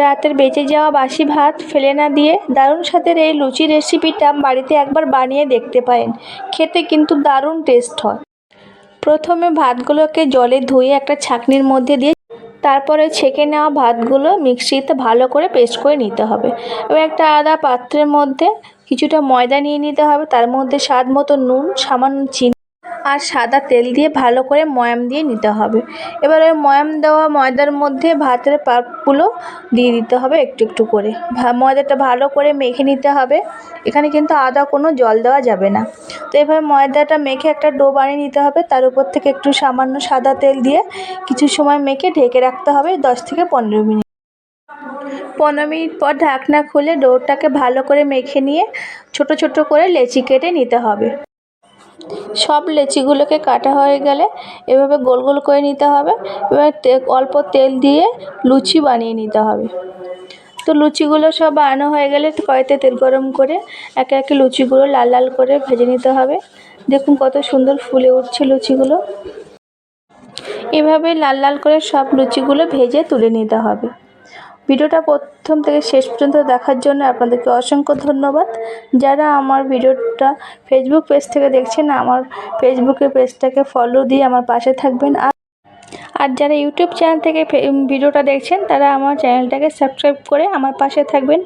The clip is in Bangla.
রাতের বেঁচে যাওয়া বাসি ভাত ফেলে না দিয়ে দারুণ স্বাদের এই লুচি রেসিপিটা বাড়িতে একবার বানিয়ে দেখতে পারেন। খেতে কিন্তু দারুণ টেস্ট হয়। প্রথমে ভাতগুলোকে জলে ধুয়ে একটা ছাঁকনির মধ্যে দিয়ে তারপরে ছেঁকে নেওয়া ভাতগুলো মিক্সিতে ভালো করে পেস্ট করে নিতে হবে। এবার একটা আলাদা পাত্রের মধ্যে কিছুটা ময়দা নিয়ে নিতে হবে। তার মধ্যে স্বাদ মতো নুন, সামান্য চিনি আর সাদা তেল দিয়ে ভালো করে ময়াম দিয়ে নিতে হবে। এবার ওই ময়াম দেওয়া ময়দার মধ্যে ভাতের পাপগুলো দিয়ে দিতে হবে একটু একটু করে। ময়দাটা ভালো করে মেখে নিতে হবে। এখানে কিন্তু আদা কোনো জল দেওয়া যাবে না। তো এভাবে ময়দাটা মেখে একটা ডো বানিয়ে নিতে হবে। তার উপর থেকে একটু সামান্য সাদা তেল দিয়ে কিছু সময় মেখে ঢেকে রাখতে হবে দশ থেকে পনেরো মিনিট। পনেরো মিনিট পর ঢাকনা খুলে ডোরটাকে ভালো করে মেখে নিয়ে ছোট ছোট করে লেচি কেটে নিতে হবে। সব লেচিগুলোকে কাটা হয়ে গেলে এভাবে গোল গোল করে নিতে হবে। এবার অল্প তেল দিয়ে লুচি বানিয়ে নিতে হবে। তো লুচিগুলো সব বানানো হয়ে গেলে কড়াইতে তেল গরম করে একে একে লুচিগুলো লাল লাল করে ভেজে নিতে হবে। দেখুন কত সুন্দর ফুলে উঠছে লুচিগুলো। এভাবে লাল লাল করে সব লুচিগুলো ভেজে তুলে নিতে হবে। ভিডিওটা প্রথম থেকে শেষ পর্যন্ত দেখার জন্য আপনাদেরকে অসংখ্য ধন্যবাদ। যারা আমার ভিডিওটা ফেসবুক পেজ থেকে দেখছেন, আমার ফেসবুকের পেজটাকে ফলো দিয়ে আমার পাশে থাকবেন। আর আর যারা ইউটিউব চ্যানেল থেকে ভিডিওটা দেখছেন, তারা আমার চ্যানেলটাকে সাবস্ক্রাইব করে আমার পাশে থাকবেন।